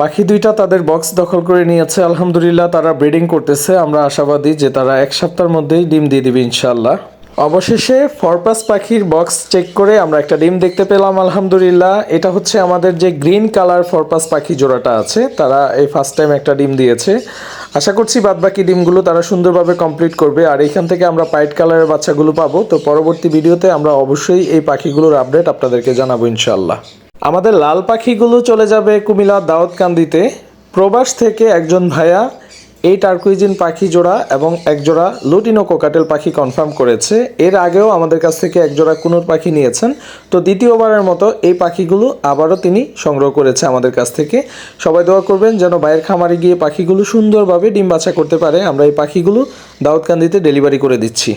পাখি দুইটা তাদের বক্স দখল করে নিয়েছে। আলহামদুলিল্লাহ, তারা ব্রিডিং করতেছে। আমরা আশাবাদী যে তারা এক সপ্তাহের মধ্যেই ডিম দিয়ে দিবে ইনশাল্লাহ অবশেষে ফরপাস পাখির বক্স চেক করে আমরা একটা ডিম দেখতে পেলাম, আলহামদুলিল্লাহ। এটা হচ্ছে আমাদের যে গ্রিন কালার ফরপাস পাখি জোড়াটা আছে, তারা এই ফার্স্ট টাইম একটা ডিম দিয়েছে। আশা করছি বাদবাকি ডিমগুলো তারা সুন্দরভাবে কমপ্লিট করবে। আর এইখান থেকে আমরা পাইট কালারের বাচ্চাগুলো পাবো। তো পরবর্তী ভিডিওতে আমরা অবশ্যই এই পাখিগুলোর আপডেট আপনাদেরকে জানাব ইনশাল্লাহ আমাদের লাল পাখিগুলো চলে যাবে কুমিল্লার দাউদকান্দিতে। প্রবাস থেকে একজন ভাইয়া এই টার্কুইজিন পাখি জোড়া এবং এক জোড়া লুটিনো কোকাটেল পাখি কনফার্ম করেছে। এর আগেও আমাদের কাছ থেকে এক জোড়া কুনুর পাখি নিয়েছেন। তো দ্বিতীয়বারের মতো এই পাখিগুলো আবারও তিনি সংগ্রহ করেছে আমাদের কাছ থেকে। সবাই দোয়া করবেন যেন বাইরের খামারে গিয়ে পাখিগুলো সুন্দরভাবে ডিম বাছা করতে পারে। আমরা এই পাখিগুলো দাউদকান্দিতে ডেলিভারি করে দিচ্ছি।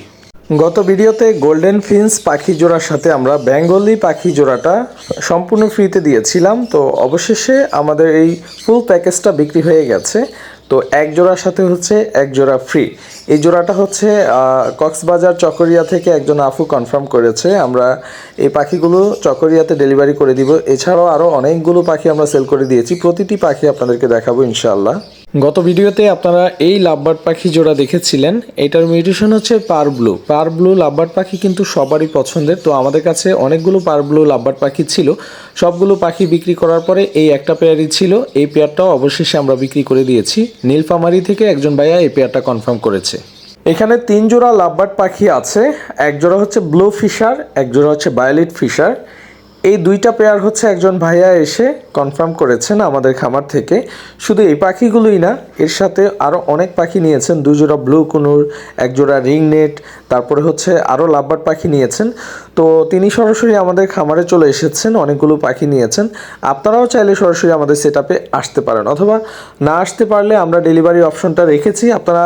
গত ভিডিওতে গোল্ডেন ফিন্স পাখি জোড়ার সাথে আমরা বেঙ্গলি পাখি জোড়াটা সম্পূর্ণ ফ্রিতে দিয়েছিলাম। তো অবশেষে আমাদের এই ফুল প্যাকেজটা বিক্রি হয়ে গেছে। তো এক জোড়ার সাথে হচ্ছে এক জোড়া ফ্রি এই জোড়াটা হচ্ছে কক্সবাজার চকরিয়া থেকে একজন আফু কনফার্ম করেছে। আমরা এই পাখিগুলো চকরিয়াতে ডেলিভারি করে দিব। এছাড়াও আরও অনেকগুলো পাখি আমরা সেল করে দিয়েছি। প্রতিটি পাখি আপনাদেরকে দেখাবো ইনশাআল্লাহ। গত ভিডিওতে আপনারা এই লাভবার্ড পাখি জোড়া দেখেছিলেন। এটার মিউটেশন হচ্ছে parblue. Parblue lovebird পাখি কিন্তু সবারই পছন্দের। তো আমাদের কাছে অনেকগুলো পার ব্লু লাভবার্ড পাখি ছিল। সবগুলো পাখি বিক্রি করার পরে এই একটা পেয়ারই ছিল। এই পেয়ারটাও অবশেষে আমরা বিক্রি করে দিয়েছি। নীলফামারি থেকে একজন ভাইয়া এই পেয়ারটা কনফার্ম করেছে। এখানে তিন জোড়া লাভবার্ড পাখি আছে। এক জোড়া হচ্ছে ব্লু ফিশার, এক জোড়া হচ্ছে বায়োলিট ফিশার। এই দুইটা পেয়ার হচ্ছে একজন ভাইয়া এসে কনফার্ম করেছেন আমাদের খামার থেকে। শুধু এই পাখিগুলোই না, এর সাথে আরও অনেক পাখি নিয়েছেন। দুই জোড়া ব্লু কুনুর এক জোড়া রিং নেট, তারপরে হচ্ছে আরও লাভবার্ড পাখি নিয়েছেন। তো তিনি সরাসরি আমাদের খামারে চলে এসেছেন, অনেকগুলো পাখি নিয়েছেন। আপনারাও চাইলে সরাসরি আমাদের সেট আসতে পারেন, অথবা না আসতে পারলে আমরা ডেলিভারি অপশনটা রেখেছি। আপনারা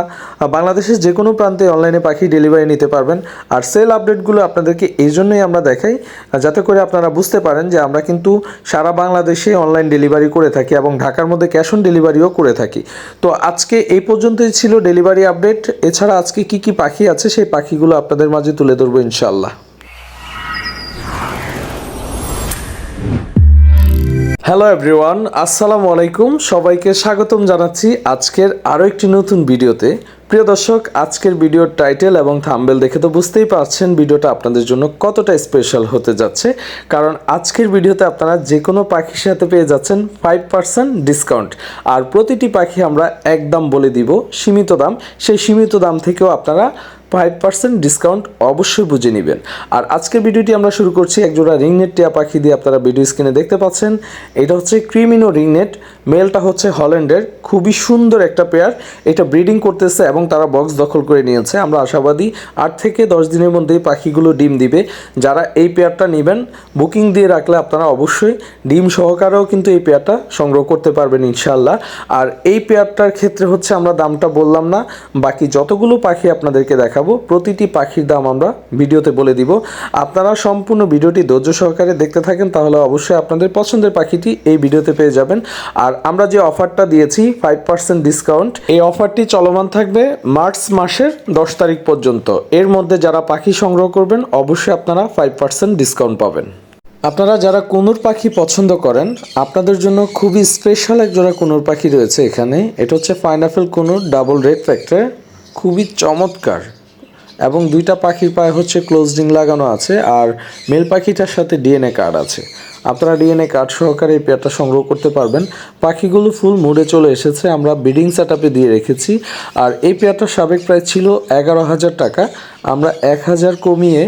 বাংলাদেশের যে কোনো প্রান্তে অনলাইনে পাখি ডেলিভারি নিতে পারবেন। আর সেল আপডেটগুলো আপনাদেরকে এই জন্যই আমরা দেখাই, যাতে করে আপনারা বুঝতে পারেন যে আমরা কিন্তু সারা বাংলাদেশে অনলাইন ডেলিভারি করে থাকি এবং ঢাকার মধ্যে ক্যাশ অন ডেলিভারিও করে থাকি। তো আজকে এই পর্যন্তই ছিল ডেলিভারি আপডেট এছাড়া আজকে কি কি পাখি আছে, সেই পাখিগুলো আপনাদের মাঝে তুলে ধরবো ইনশাল্লাহ হ্যালো এভরিওয়ান আসসালামু আলাইকুম সবাইকে স্বাগতম জানাচ্ছি আজকের আরও একটি নতুন ভিডিওতে। প্রিয় দর্শক, আজকের ভিডিওর টাইটেল এবং থাম্বেল দেখে তো বুঝতেই পারছেন ভিডিওটা আপনাদের জন্য কতটা স্পেশাল হতে যাচ্ছে। কারণ আজকের ভিডিওতে আপনারা যে কোনো পাখির সাথে পেয়ে যাচ্ছেন ফাইভ পার্সেন্ট ডিসকাউন্ট আর প্রতিটি পাখি আমরা একদম বলে দিব, সীমিত দাম। সেই সীমিত দাম থেকেও আপনারা ফাইভ পার্সেন্ট ডিসকাউন্ট অবশ্যই বুঝে নেবেন। আর আজকের ভিডিওটি আমরা শুরু করছি একজোড়া রিংনেট টিয়া পাখি দিয়ে আপনারা ভিডিও স্ক্রিনে দেখতে পাচ্ছেন। এটা হচ্ছে ক্রিমিনো রিংনেট। মেলটা হচ্ছে হল্যান্ডের। খুবই সুন্দর একটা পেয়ার এটা ব্রিডিং করতেছে এবং তারা বক্স দখল করে নিয়েছে। আমরা আশাবাদী, আট থেকে দশ দিনের মধ্যেই পাখিগুলো ডিম দিবে। যারা এই পেয়ারটা নেবেন বুকিং দিয়ে রাখলে আপনারা অবশ্যই ডিম সহকারেও কিন্তু এই পেয়ারটা সংগ্রহ করতে পারবেন ইনশাল্লাহ আর এই পেয়ারটার ক্ষেত্রে হচ্ছে আমরা দামটা বললাম না। বাকি যতগুলো পাখি আপনাদেরকে দেখাবো প্রতিটি পাখির দাম আমরা ভিডিওতে বলে দিব। আপনারা সম্পূর্ণ ভিডিওটি ধৈর্য সহকারে দেখতে থাকেন, তাহলে অবশ্যই আপনাদের পছন্দের পাখিটি এই ভিডিওতে পেয়ে যাবেন। আর আমরা যে অফারটা দিয়েছি ফাইভ পার্সেন্ট ডিসকাউন্ট এই অফারটি চলমান থাকবে মার্চ মাসের দশ তারিখ পর্যন্ত। এর মধ্যে যারা পাখি সংগ্রহ করবেন, অবশ্যই আপনারা ফাইভ পার্সেন্ট ডিসকাউন্ট পাবেন। আপনারা যারা কুনুর পাখি পছন্দ করেন, আপনাদের জন্য খুবই স্পেশাল এক জোড়া কুনুর পাখি রয়েছে এখানে। এটা হচ্ছে pineapple conure double red factor খুবই চমৎকার। এবং দুইটা পাখির পায়ে হচ্ছে ক্লোজডিং লাগানো আছে আর মেল পাখিটার সাথে ডিএনএ কার্ড আছে। আপনারা ডিএনএ কার্ড সহকারে এই পেয়ারটা সংগ্রহ করতে পারবেন। পাখিগুলো ফুল মুড়ে চলে এসেছে, আমরা ব্রিডিং সেট দিয়ে রেখেছি। আর এই পেয়ারটার সাবেক প্রায় ছিল এগারো হাজার টাকা। আমরা এক হাজার কমিয়ে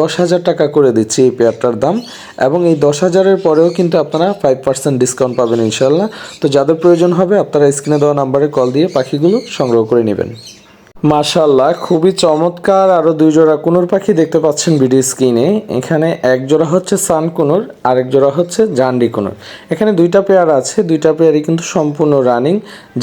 দশ হাজার টাকা করে দিচ্ছি এই পেয়ারটার দাম। এবং এই দশ হাজারের পরেও কিন্তু আপনারা ফাইভ পার্সেন্ট ডিসকাউন্ট পাবেন ইনশাল্লাহ তো যাদের প্রয়োজন হবে, আপনারা স্ক্রিনে দেওয়া নাম্বারে কল দিয়ে পাখিগুলো সংগ্রহ করে নেবেন। মাশাল্লাহ খুবই চমৎকার। আরও দুই জোড়া কুনুর পাখি দেখতে পাচ্ছেন ভিডিও স্ক্রিনে। এখানে এক জোড়া হচ্ছে সান কুনুর, আরেক জোড়া হচ্ছে জান্ডি কুনুর। এখানে দুইটা পেয়ার আছে, দুইটা পেয়ারই কিন্তু সম্পূর্ণ রানিং।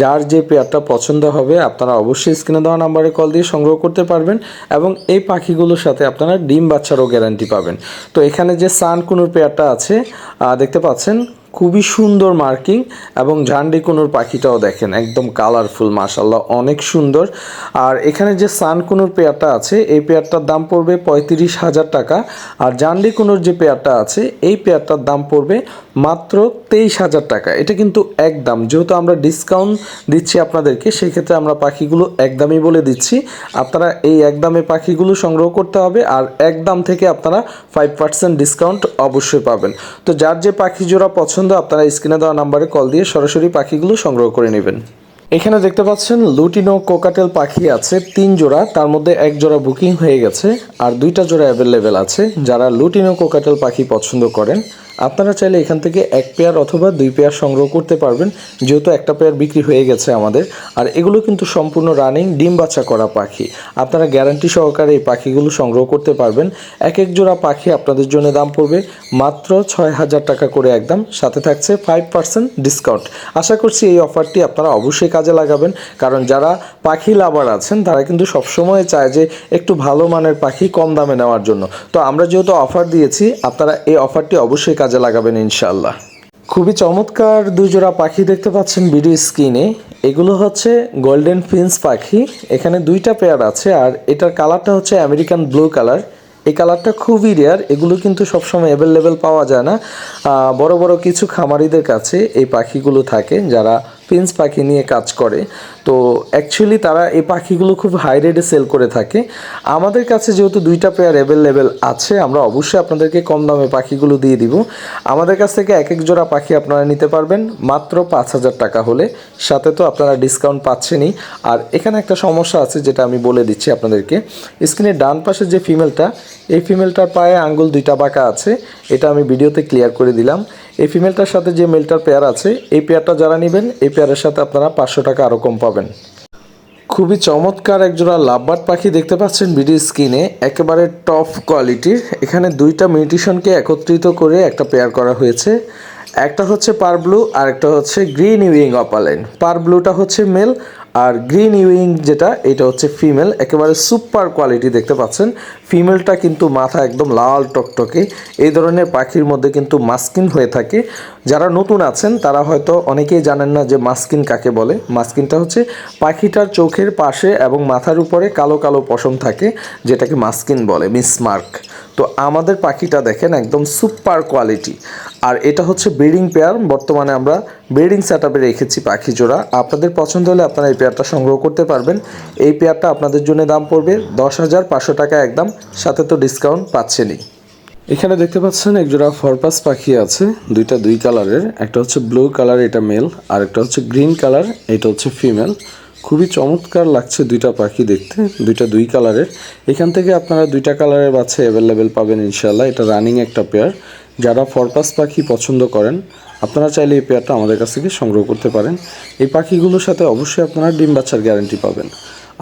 যার যে পেয়ারটা পছন্দ হবে, আপনারা অবশ্যই স্ক্রিনে দেওয়া নাম্বারে কল দিয়ে সংগ্রহ করতে পারবেন এবং এই পাখিগুলোর সাথে আপনারা ডিম বাচ্চারও গ্যারান্টি পাবেন। তো এখানে যে সান কুনুর পেয়ারটা আছে দেখতে পাচ্ছেন খুবই সুন্দর মার্কিং এবং ঝান্ডি কুনুর পাখিটাও দেখেন, একদম কালারফুল মাশাল্লাহ অনেক সুন্দর। আর এখানে যে সান কুনুর পেয়ারটা আছে, এই পেয়ারটার দাম পড়বে পঁয়ত্রিশ হাজার টাকা। আর জান্ডি কুনুর যে পেয়ারটা আছে, এই পেয়ারটার দাম পড়বে মাত্র তেইশ হাজার টাকা। এটা কিন্তু একদম, যেহেতু আমরা ডিসকাউন্ট দিচ্ছি আপনাদেরকে সেই ক্ষেত্রে আমরা পাখিগুলো একদমই বলে দিচ্ছি। আপনারা এই একদমে পাখিগুলো সংগ্রহ করতে হবে, আর একদম থেকে আপনারা ফাইভ পার্সেন্ট ডিসকাউন্ট অবশ্যই পাবেন। তো যার যে পাখি জোড়া পছন্দ আপনারা স্ক্রিনে দেওয়া নাম্বারে কল দিয়ে সরাসরি পাখিগুলো সংগ্রহ করে নেবেন। এখানে দেখতে পাচ্ছেন লুটিনো কোকাটেল পাখি আছে, তিন জোড়া, তার মধ্যে এক জোড়া বুকিং হয়ে গেছে, আর দুইটা জোড়া অ্যাভেলেবেল আছে, যারা লুটিনো কোকাটেল পাখি পছন্দ করেন। আপনারা চাইলে এখান থেকে এক পেয়ার অথবা দুই পেয়ার সংগ্রহ করতে পারবেন, যেহেতু একটা পেয়ার বিক্রি হয়ে গেছে আমাদের। আর এগুলো কিন্তু সম্পূর্ণ রানিং ডিম বাচ্চা করা পাখি। আপনারা গ্যারান্টি সহকারে এই পাখিগুলো সংগ্রহ করতে পারবেন। এক এক জোড়া পাখি আপনাদের জন্য দাম পড়বে মাত্র ছয় হাজার টাকা করে একদম। সাথে থাকছে ফাইভ পার্সেন্ট ডিসকাউন্ট আশা করছি এই অফারটি আপনারা অবশ্যই কাজে লাগাবেন, কারণ যারা পাখি লাভার আছেন, তারা কিন্তু সবসময় চায় যে একটু ভালো মানের পাখি কম দামে নেওয়ার জন্য। তো আমরা যেহেতু অফার দিয়েছি, আপনারা এই অফারটি অবশ্যই কাজে লাগাবেন ইনশাল্লাহ খুবই চমৎকার দুজোড়া পাখি দেখতে পাচ্ছেন ভিডিও স্ক্রিনে। এগুলো হচ্ছে গোল্ডেন ফিন্স পাখি। এখানে দুইটা পেয়ার আছে আর এটার কালারটা হচ্ছে আমেরিকান ব্লু কালার এই কালারটা খুবই রেয়ার এগুলো কিন্তু সবসময় অ্যাভেলেবেল পাওয়া যায় না। বড় বড় কিছু খামারিদের কাছে এই পাখিগুলো থাকে যারা ফিন্স পাখি নিয়ে কাজ করে। তো অ্যাকচুয়ালি তারা এই পাখিগুলো খুব হাই রেটে সেল করে থাকে। আমাদের কাছে যেহেতু দুইটা পেয়ার অ্যাভেলেবেল আছে, আমরা অবশ্যই আপনাদেরকে কম দামে পাখিগুলো দিয়ে দিব। আমাদের কাছ থেকে এক এক জোড়া পাখি আপনারা নিতে পারবেন, মাত্র পাঁচ হাজার টাকা হলে। সাথে তো আপনারা ডিসকাউন্ট পাচ্ছেনই। আর এখানে একটা সমস্যা আছে যেটা আমি বলে দিচ্ছি আপনাদেরকে। স্ক্রিনের ডান পাশে যে ফিমেলটা এই ফিমেলটার পায়ে আঙ্গুল দুইটা বাঁকা আছে। এটা আমি ভিডিওতে ক্লিয়ার করে দিলাম। এই ফিমেলটার সাথে যে মেলটার পেয়ার আছে, এই পেয়ারটা যারা নেবেন, এই পেয়ারের সাথে আপনারা পাঁচশো টাকা আরও কম পাবেন। খুবই চমৎকার একজোড়া লাভবার্ড পাখি দেখতে পাচ্ছেন বিডি স্কিনে একেবারে টপ কোয়ালিটির। এখানে দুইটা মিউটিশনকে একত্রিত করে একটা পেয়ার করা হয়েছে। একটা হচ্ছে পার ব্লু আর একটা হচ্ছে গ্রিন ইউইং অপালেন পার ব্লুটা হচ্ছে মেল আর গ্রিন ইউইং যেটা, এটা হচ্ছে ফিমেল একেবারে সুপার কোয়ালিটি দেখতে পাচ্ছেন। ফিমেলটা কিন্তু মাথা একদম লাল টকটকে। এই ধরনের পাখির মধ্যে কিন্তু মাস্কিন হয়ে থাকে। যারা নতুন আছেন, তারা হয়তো অনেকেই জানেন না যে মাস্কিন কাকে বলে। মাস্কিনটা হচ্ছে পাখিটার চোখের পাশে এবং মাথার উপরে কালো কালো পশম থাকে, যেটাকে মাস্কিন বলে মিসমার্ক তো আমাদের পাখিটা দেখেন একদম সুপার কোয়ালিটি। আর এটা হচ্ছে ব্রিডিং পেয়ার, বর্তমানে আমরা ব্রিডিং সেট রেখেছি পাখি জোড়া। আপনাদের পছন্দ হলে আপনারা এই পেয়ারটা সংগ্রহ করতে পারবেন। এই পেয়ারটা আপনাদের জন্য দাম পড়বে দশ হাজার পাঁচশো টাকা একদম, সাথে তো ডিসকাউন্ট পাচ্ছেনই। এখানে দেখতে পাচ্ছেন একজোড়া ফরপাস পাখি আছে, দুইটা দুই কালারের। একটা হচ্ছে ব্লু কালার, এটা মেল। আর একটা হচ্ছে গ্রিন কালার, এটা হচ্ছে ফিমেল। খুবই চমৎকার লাগছে দুইটা পাখি দেখতে, দুইটা দুই কালারের। এখান থেকে আপনারা দুইটা কালারের বাচ্চা অ্যাভেলেবেল পাবেন ইনশাল্লাহ এটা রানিং একটা পেয়ার যারা ফরপাস পাখি পছন্দ করেন, আপনারা চাইলে এই পেয়ারটা আমাদের কাছ থেকে সংগ্রহ করতে পারেন। এই পাখিগুলোর সাথে অবশ্যই আপনারা ডিম বাচ্চার গ্যারান্টি পাবেন।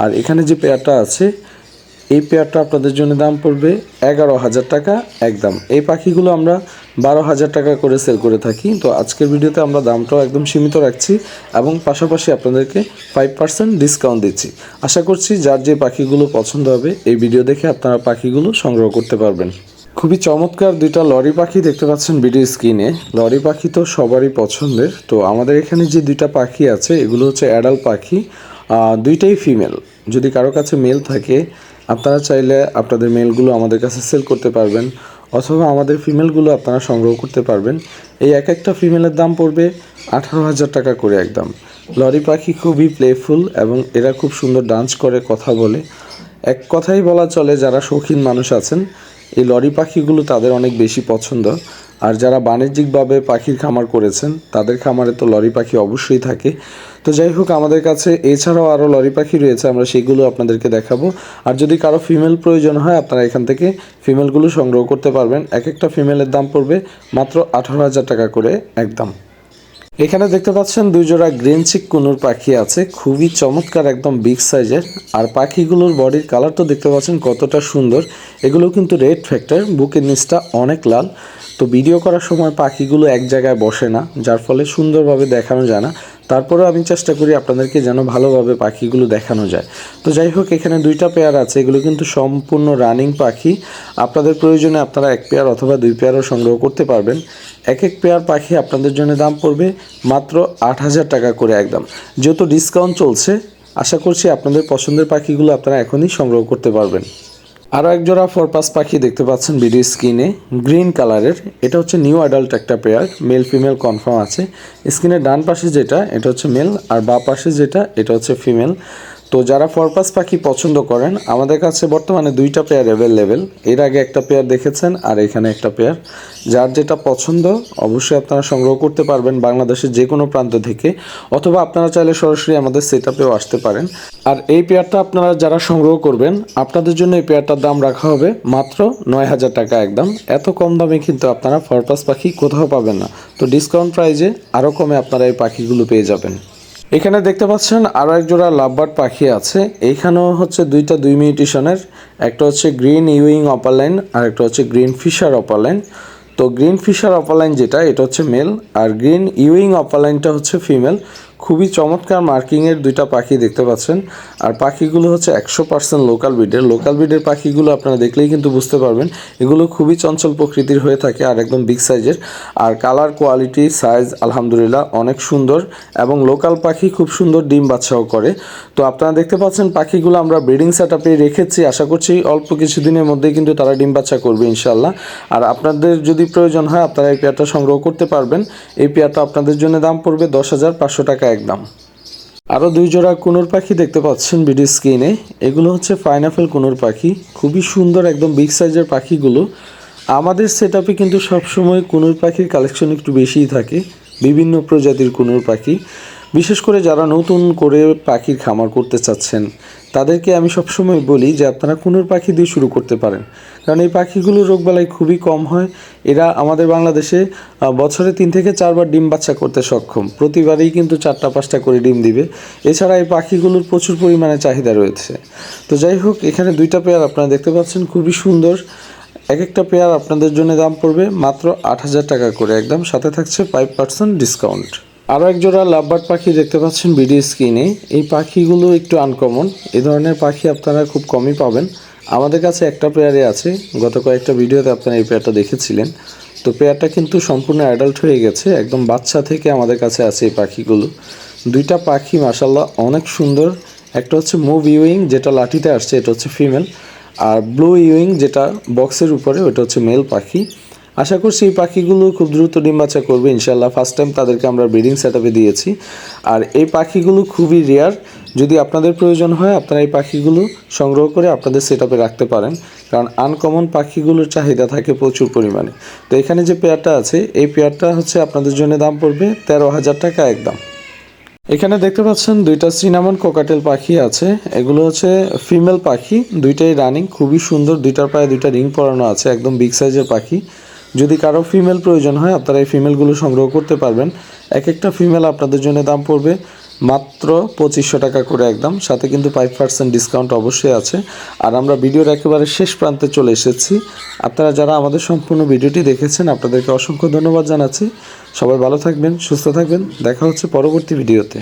আর এখানে যে পেয়ারটা আছে, এই পেয়ারটা আপনাদের জন্য দাম পড়বে এগারো হাজার টাকা একদম। এই পাখিগুলো আমরা বারো হাজার টাকা করে সেল করে থাকি। তো আজকের ভিডিওতে আমরা দামটাও একদম সীমিত রাখছি এবং পাশাপাশি আপনাদেরকে ফাইভ পার্সেন্ট ডিসকাউন্ট দিচ্ছি। আশা করছি যার যে পাখিগুলো পছন্দ হবে এই ভিডিও দেখে আপনারা পাখিগুলো সংগ্রহ করতে পারবেন। খুবই চমৎকার দুইটা লরি পাখি দেখতে পাচ্ছেন ভিডিও স্ক্রিনে লরি পাখি তো সবারই পছন্দের। তো আমাদের এখানে যে দুইটা পাখি আছে, এগুলো হচ্ছে অ্যাডাল পাখি দুইটাই ফিমেল যদি কারও কাছে মেল থাকে, আপনারা চাইলে আপনাদের মেলগুলো আমাদের কাছে সেল করতে পারবেন। অথবা আমাদের ফিমেলগুলো আপনারা সংগ্রহ করতে পারবেন। এই এক একটা ফিমেলের দাম পড়বে আঠারো হাজার টাকা করে একদম। লরি পাখি খুবই প্লেফুল এবং এরা খুব সুন্দর ডান্স করে, কথা বলে। এক কথাই বলা চলে, যারা শৌখিন মানুষ আছেন, এই লরি পাখিগুলো তাদের অনেক বেশি পছন্দ। আর যারা বাণিজ্যিকভাবে পাখির খামার করেছেন, তাদের খামারে তো লরি পাখি অবশ্যই থাকে। তো যাই হোক, আমাদের কাছে এছাড়াও আরও লরি পাখি রয়েছে, আমরা সেগুলো আপনাদেরকে দেখাবো। আর যদি কারও ফিমেল প্রয়োজন হয়, আপনারা এখান থেকে ফিমেলগুলো সংগ্রহ করতে পারবেন। এক একটা ফিমেলের দাম পড়বে মাত্র আঠারো হাজার টাকা করে একদম। এখানে দেখতে পাচ্ছেন দুই জোড়া গ্রিন চিক কুনুর পাখি আছে, খুবই চমৎকার, একদম বিগ সাইজের আর পাখিগুলোর বডির কালার তো দেখতে পাচ্ছেন কতটা সুন্দর। এগুলো কিন্তু রেড ফ্যাক্টর বুকের নিচটা অনেক লাল। তো ভিডিও করার সময় পাখিগুলো এক জায়গায় বসে না, যার ফলে সুন্দরভাবে দেখানো যায় না। তারপরেও আমি চেষ্টা করি আপনাদেরকে যেন ভালোভাবে পাখিগুলো দেখানো যায়। তো যাই হোক, এখানে দুইটা পেয়ার আছে, এগুলো কিন্তু সম্পূর্ণ রানিং পাখি। আপনাদের প্রয়োজনে আপনারা এক পেয়ার অথবা দুই পেয়ারও সংগ্রহ করতে পারবেন। এক এক পেয়ার পাখি আপনাদের জন্য দাম পড়বে মাত্র আট হাজার টাকা করে একদম। যেহেতু ডিসকাউন্ট চলছে, আশা করছি আপনাদের পছন্দের পাখিগুলো আপনারা এখনই সংগ্রহ করতে পারবেন। আরও এক জোড়া ফরপাস পাখি দেখতে পাচ্ছেন বিডি স্কিনে গ্রিন কালারের এটা হচ্ছে নিউ অ্যাডাল্ট একটা পেয়ার মেল ফিমেল কনফার্ম আছে। স্কিনের ডান পাশে যেটা, এটা হচ্ছে মেল আর বা পাশে যেটা, এটা হচ্ছে ফিমেল তো যারা ফরপাস পাখি পছন্দ করেন, আমাদের কাছে বর্তমানে দুইটা পেয়ার অ্যাভেলেবেল এর আগে একটা পেয়ার দেখেছেন, আর এখানে একটা পেয়ার যার যেটা পছন্দ, অবশ্যই আপনারা সংগ্রহ করতে পারবেন বাংলাদেশের যে কোনো প্রান্ত থেকে, অথবা আপনারা চাইলে সরাসরি আমাদের সেট আপেও আসতে পারেন। আর এই পেয়ারটা আপনারা যারা সংগ্রহ করবেন, আপনাদের জন্য এই পেয়ারটার দাম রাখা হবে মাত্র নয় হাজার টাকা একদম। এত কম দামে কিন্তু আপনারা ফরপাস পাখি কোথাও পাবেন না। তো ডিসকাউন্ট প্রাইজে আরও কমে আপনারা এই পাখিগুলো পেয়ে যাবেন। এখানে দেখতে পাচ্ছেন আরও এক জোড়া লাভবার্ড পাখি আছে। এইখানেও হচ্ছে দুইটা দুই মিউটিশনের, একটা হচ্ছে গ্রিন ইউইং অপারলাইন আর একটা হচ্ছে গ্রিন ফিশার অপারলাইন তো গ্রিন ফিশার অপারলাইন যেটা, এটা হচ্ছে মেল, আর গ্রিন ইউইং অপারলাইনটা হচ্ছে ফিমেল। খুবই চমৎকার মার্কিংয়ের দুইটা পাখি দেখতে পাচ্ছেন। আর পাখিগুলো হচ্ছে একশো পার্সেন্ট লোকাল ব্রিডের। লোকাল ব্রিডের পাখিগুলো আপনারা দেখলেই কিন্তু বুঝতে পারবেন, এগুলো খুবই চঞ্চল প্রকৃতির হয়ে থাকে আর একদম বিগ সাইজের আর কালার কোয়ালিটি সাইজ আলহামদুলিল্লাহ অনেক সুন্দর এবং লোকাল পাখি খুব সুন্দর ডিম বাচ্চাও করে। তো আপনারা দেখতে পাচ্ছেন পাখিগুলো আমরা ব্রিডিং সেট আপে রেখেছি। আশা করছি অল্প কিছুদিনের মধ্যেই কিন্তু তারা ডিম বাচ্চা করবে ইনশাল্লাহ আর আপনাদের যদি প্রয়োজন হয় আপনারা এই পেয়ারটা সংগ্রহ করতে পারবেন। এই পেয়ারটা আপনাদের জন্য দাম পড়বে দশ হাজার পাঁচশো টাকা একদম। আরও দুই জোড়া কুনুর পাখি দেখতে পাচ্ছেন ভিডিও স্ক্রিনে। এগুলো হচ্ছে পাইনাপেল কুনুর পাখি। খুবই সুন্দর একদম বিগ সাইজের পাখিগুলো। আমাদের সেট আপে কিন্তু সবসময় কুনুর পাখির কালেকশন একটু বেশিই থাকে। বিভিন্ন প্রজাতির কুনুর পাখি। বিশেষ করে যারা নতুন করে পাখির খামার করতে চাচ্ছেন, তাদেরকে আমি সবসময় বলি যে আপনারা কুনুর পাখি দিয়ে শুরু করতে পারেন। কারণ এই পাখিগুলোর রোগবালাই খুবই কম হয়। এরা আমাদের বাংলাদেশে বছরে তিন থেকে চারবার ডিম বাচ্চা করতে সক্ষম। প্রতিবারেই কিন্তু চারটা পাঁচটা করে ডিম দিবে। এছাড়া এই পাখিগুলোর প্রচুর পরিমাণে চাহিদা রয়েছে। তো যাই হোক, এখানে দুইটা পেয়ার আপনারা দেখতে পাচ্ছেন, খুবই সুন্দর। এক একটা পেয়ার আপনাদের জন্য দাম পড়বে মাত্র আট হাজার টাকা করে। একদম সাথে থাকছে ফাইভ পার্সেন্ট ডিসকাউন্ট আরও এক জোড়া লাভবার্ড পাখি দেখতে পাচ্ছেন ভিডিও স্ক্রিনে। এই পাখিগুলো একটু আনকমন এই ধরনের পাখি আপনারা খুব কমই পাবেন। আমাদের কাছে একটা পেয়ারে আছে। গত কয়েকটা ভিডিওতে আপনারা এই পেয়ারটা দেখেছিলেন। তো পেয়ারটা কিন্তু সম্পূর্ণ অ্যাডাল্ট হয়ে গেছে। একদম বাচ্চা থেকে আমাদের কাছে আছে এই পাখিগুলো। দুইটা পাখি মাসাল্লাহ অনেক সুন্দর। একটা হচ্ছে মুভ ইউইং যেটা লাঠিতে আসছে, এটা হচ্ছে ফিমেল আর ব্লু ইউইং যেটা বক্সের উপরে, ওটা হচ্ছে মেল পাখি। আশা করছি এই পাখিগুলো খুব দ্রুত ডিম বাচ্চা করবে ইনশাল্লাহ ফার্স্ট টাইম তাদেরকে আমরা ব্রিডিং সেট দিয়েছি। আর এই পাখিগুলো খুবই রেয়ার যদি আপনাদের প্রয়োজন হয়, আপনারা এই পাখিগুলো সংগ্রহ করে আপনাদের সেট রাখতে পারেন। কারণ আনকমন পাখিগুলোর চাহিদা থাকে প্রচুর পরিমাণে। তো এখানে যে পেয়ারটা আছে, এই পেয়ারটা হচ্ছে আপনাদের জন্য দাম পড়বে তেরো হাজার টাকা একদম। এখানে দেখতে পাচ্ছেন দুইটা সিনামন কোকাটেল পাখি আছে। এগুলো হচ্ছে ফিমেল পাখি। দুইটাই রানিং খুবই সুন্দর। দুইটার পায়ে দুইটা রিং পরানো আছে, একদম বিগ সাইজের পাখি। যদি কারও ফিমেল প্রয়োজন হয়, আপনারা এই ফিমেলগুলো সংগ্রহ করতে পারবেন। এক একটা ফিমেল আপনাদের জন্য দাম পড়বে মাত্র পঁচিশশো টাকা করে একদম। সাথে কিন্তু ফাইভ পার্সেন্ট ডিসকাউন্ট অবশ্যই আছে। আর আমরা ভিডিওর একেবারে শেষ প্রান্তে চলে এসেছি। আপনারা যারা আমাদের সম্পূর্ণ ভিডিওটি দেখেছেন, আপনাদেরকে অসংখ্য ধন্যবাদ জানাচ্ছি। সবাই ভালো থাকবেন, সুস্থ থাকবেন। দেখা হচ্ছে পরবর্তী ভিডিওতে।